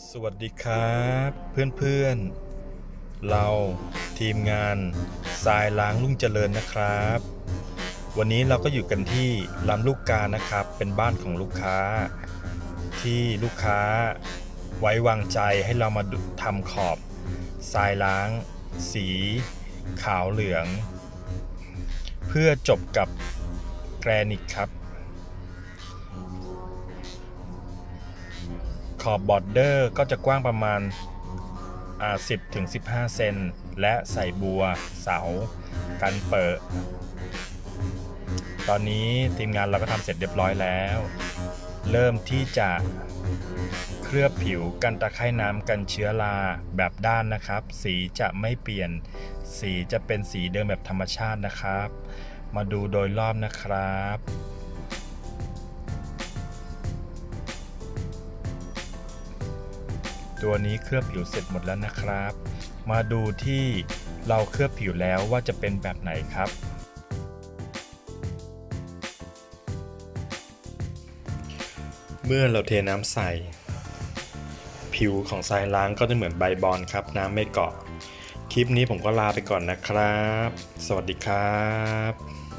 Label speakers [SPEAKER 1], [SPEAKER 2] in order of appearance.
[SPEAKER 1] สวัสดีครับเพื่อนๆ เราทีมงานทรายล้างลุ่งเจริญนะครับ วันนี้เราก็อยู่กันที่ลำลูกกานะครับ เป็นบ้านของลูกค้า ที่ลูกค้าไว้วางใจให้เรามาทำขอบทรายล้าง สี ขาวเหลือง เพื่อจบกับแกรนิตครับ ขอบบอร์เดอร์ก็จะกว้างประมาณ10ถึง15เซนและใส่บัวเสากันเปิด ตอนนี้ทีมงานเราก็ทำเสร็จเรียบร้อยแล้ว เริ่มที่จะเคลือบผิวกันตะไคร่น้ำกันเชื้อราแบบด้านนะครับ สีจะไม่เปลี่ยน สีจะเป็นสีเดิมแบบธรรมชาตินะครับ มาดูโดยรอบนะครับ ตัวนี้เคลือบผิวเสร็จหมดแล้วนะครับ มาดูที่เราเคลือบผิวแล้วว่าจะเป็นแบบไหนครับ เมื่อเราเทน้ำใส่ ผิวของทรายล้างก็จะเหมือนใบบอลครับ น้ำไม่เกาะ คลิปนี้ผมก็ลาไปก่อนนะครับ สวัสดีครับ